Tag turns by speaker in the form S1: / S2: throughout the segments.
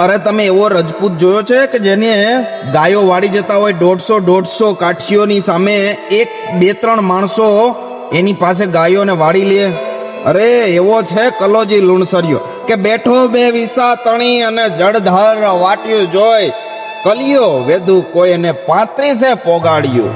S1: અરે તમે એવો રજપૂત જોયો છે કે જેને ગાયો વાળી જતા હોય દોઢસો દોઢસો કાઠીઓની સામે એક, બે, ત્રણ માણસો એની પાસે ગાયોને વાળી લે? અરે એવો છે કલોજી લુણસરિયો કે બેઠો બે વિસા તણી અને જળધાર વાટ્યું જોઈ કલિયો વેદુ કોઈ એને પાંત્રીસે પોગાડ્યું.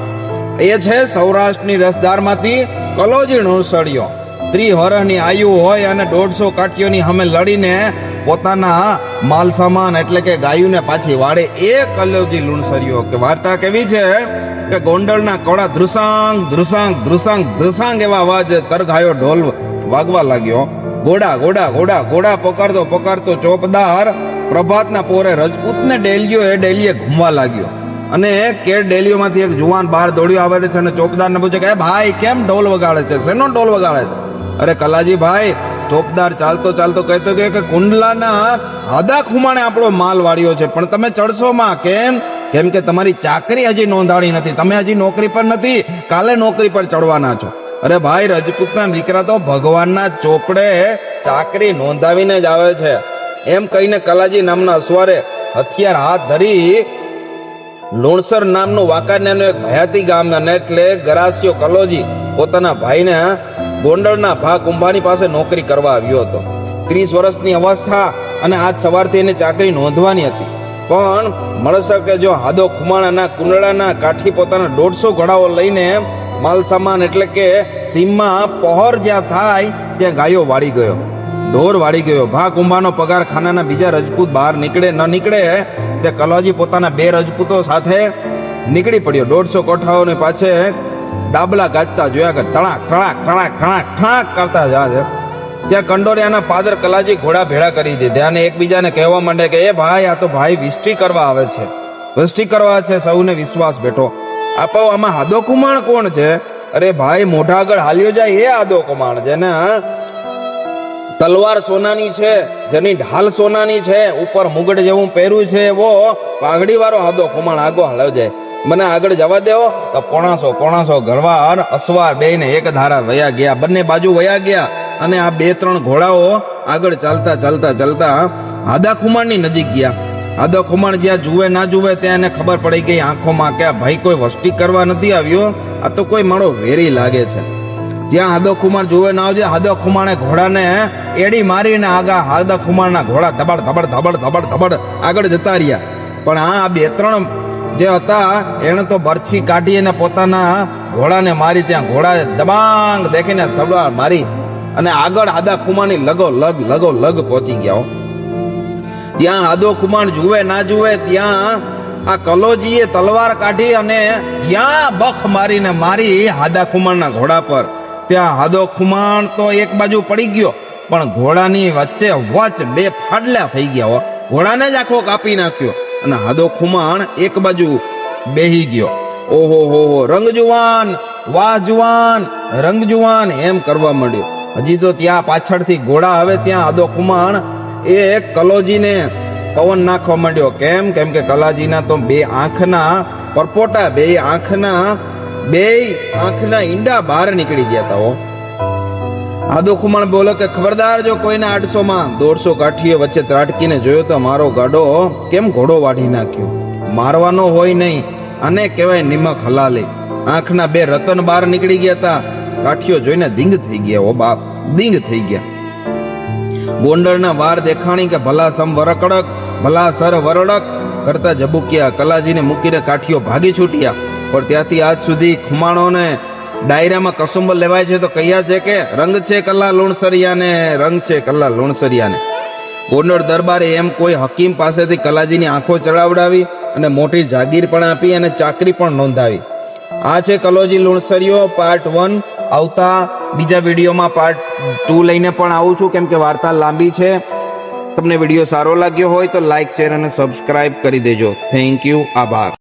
S1: એ છે સૌરાષ્ટ્રની રસદારમાંથી કલોજી લુણસરિયો ત્રી આયુ હોય અને દોઢસો કાઠીઓની અમે લડીને પોતાના માલ સામાન એટલે કે ગાયુને પાછી વાળે એ કલોજી લુણસર્યો કે વાર્તા કેવી છે? કે ગોંડલના કોળા ધ્રુસાંગ ધ્રુસાંગ ધ્રુસાંગ ધ્રુસાંગ એવા અવાજ તરઘાયો ઢોલ વાગવા લાગ્યો. ઘોડા ઘોડા ઘોડા ઘોડા પકડતો પકડતો ચોપદાર પ્રભાતના પોરે રજપૂતને ડેલિયો એ ડેલીએ ઘૂમવા લાગ્યો. અને કે ડેલીઓમાંથી એક જુવાન બહાર દોડ્યો આવે છે અને ચોપદારને પૂછે કે ભાઈ, કેમ ઢોલ વગાડે છે? શેનો ઢોલ વગાડે છે? અરે કલાજી ભાઈ ચોપદાર ચાલતો ચાલતો કહેતો કે કુંડલાના હાદા ખુમાણે આપણો માલ વાળ્યો છે. પણ તમે ચડશો માં કેમ? કેમ કે તમારી ચાકરી હજી નોંધાણી નથી. તમે હજી નોકરી પર નથી. કાલે નોકરી પર ચડવાના છો. અરે ભાઈ, રજપૂતના દીકરા તો ભગવાનના ચોપડે ચાકરી નોંધાવીને જ આવે છે. એમ કહીને કલાજી નામના અસવારે હથિયાર હાથ ધરી લુણસર નામનું વાંકાનેરનું એક ભયાતી ગામ અને એટલે ગરાસિયો કલોજી પોતાના ભાઈને ગોંડલના ભા કુંભાની પાસે નોકરી કરવા આવ્યો હતો. ત્રીસ વર્ષની અવસ્થા અને આજ સવારથી એને ચાકરી નોંધવાની હતી. પણ મળશે કે જો હાદો ખુમાણાના કુંડળાના કાઠી પોતાના દોઢસો ઘોડાઓ લઈને માલ સામાન એટલે કે સીમમાં પહોર જ્યાં થાય ત્યાં ગાયો વાળી ગયો. ઢોર વાળી ગયો. ભા કુંભાનો પગાર ખાનાના બીજા રજપૂત બહાર નીકળે ન નીકળે તે કલોજી પોતાના બે રજપૂતો સાથે નીકળી પડ્યો. દોઢસો કોઠાઓને પાછે ડાબલા ગાજતા જોયા કે ટણાક ટણાક ટણાક ટણાક ટણાક કરતા જા છે. ત્યાં કંડોરિયાના પાદર કલાજી ઘોડા ભેળા કરી દીધા અને એકબીજાને કહેવા માંડે કે, એ ભાઈ, આ તો ભાઈ વિષ્ટી કરવા આવે છે. વિષ્ટી કરવા છે, સૌને વિશ્વાસ બેઠો. આપો આમાં હાદો કુમાણ કોણ છે? અરે ભાઈ, મોઢા આગળ હાલ્યો જાય એ આદો કુમાણ છે ને તલવાર સોનાની છે જેની ઢાલ સોનાની છે, ઉપર મુગટ જેવું પહેર્યું છે એવો પાઘડી વાળો હાદો ખુમાણ આગો હાલ્યો જાય. મને આગળ જવા દેવો? તો પોણાસો પોણાસો ગરવાર અસવાર બે ને એક ધારા વયા ગયા. બંને બાજુ વયા ગયા અને આ બે ત્રણ ઘોડાઓ આગળ ચાલતા ચાલતા ચાલતા હાદા ખુમાણની નજીક ગયા. આદા ખુમાણ જ્યાં જુએ ના જુએ ત્યાં એને ખબર પડી ગઈ આંખોમાં કે ભાઈ કોઈ વસ્તી કરવા નથી આવ્યો. આ તો કોઈ મારો વેરી લાગે છે. જ્યાં હાદો ખુમાર જોવે ના આવજે હાદો ખુમાણે ઘોડાને એડી મારીને આગા હાદા ખુમારના ઘોડા ધબડ ધબડ ધબડ ધબડ ધબડ આગળ જતા રહ્યા. પણ આ બે ત્રણ જે હતા એણે તો બરછી કાઢી અને પોતાના ઘોડાને મારી ત્યાં ઘોડા દબાંગ દેખીને તબડા મારી અને આગળ આદા ખુમાની લગો લગ લગો લગ પહોંચી ગયા ત્યાં આદો ખુમાણ જુએ ના જુએ, ત્યાં આ કલોજીએ તલવાર કાઢી અને જ્યાં બખ મારીને મારી હાદા ખુમાણના ઘોડા પર. ત્યાં હાદો ખુમાણ તો એક બાજુ પડી ગયો, પણ ઘોડાની વચ્ચે વચ બે ફાડલા થઈ ગયા ઘોડાને જ આખો કાપી નાખ્યો. અને હાદો ખુમાણ એક બાજુ બેહી ગયો. ઓહો, હો હો, રંગ જુવાન, વાહ જુવાન, રંગ જુવાન એમ કરવા માંડ્યો. હજી તો ત્યાં પાછળથી ઘોડા આવે ત્યાં આદો ખુમાણ એ કલોજીને પવન નાખવા માંડ્યો. કેમ? કેમ કે કલાજીના તો બે આંખના પરપોટા, બે આંખના બે આંખના ઈંડા બહાર નીકળી ગયા હતા હો. આદો ખુમાણ બોલો કે, ખબરદાર, જો કોઈને આઠસો માં દોઢસો કાઠીઓ વચ્ચે ત્રાટકીને જોયો તો મારો ગાડો કેમ ઘોડો વાઢી નાખ્યો? મારવાનો હોય નહીં અને કહેવાય નિમક હલાલે. આંખના બે રતન બહાર નીકળી ગયા હતા કાઠીઓ જોઈને દિંગ થઈ ગયા, ઓ બાપ, દિંગ થઈ ગયા. ગોંડળના વાર દેખાણી કે, ભલા સમ વરકડક, ભલા સર વરડક, કરતા જબુકિયા કલાજીને મૂકીને કાઠીઓ ભાગી છૂટ્યા. પણ ત્યાંથી આજ સુધી ખુમાણોને ડાયરામાં કસુંબલ લેવાય છે તો કયા છે કે રંગ છે કલ્લા લુણસરિયાને, રંગ છે કલ્લા લુણસરિયાને. ગોંડલ દરબારે એમ કોઈ હકીમ પાસેથી કલાજીની આંખો ચડાવડાવી અને મોટી જાગીર પણ આપી અને ચાકરી પણ નોંધાવી. આ છે કલોજી લુણસરીઓ પાર્ટ વન. આવતા બીજા વિડીયોમાં પાર્ટ ટુ લઈને પણ આવું છું. કેમ કે વાર્તા લાંબી છે. તમને વીડિયો સારો લાગ્યો હોય તો લાઈક, શેર અને સબસ્ક્રાઇબ કરી દેજો. Thank you. આભાર.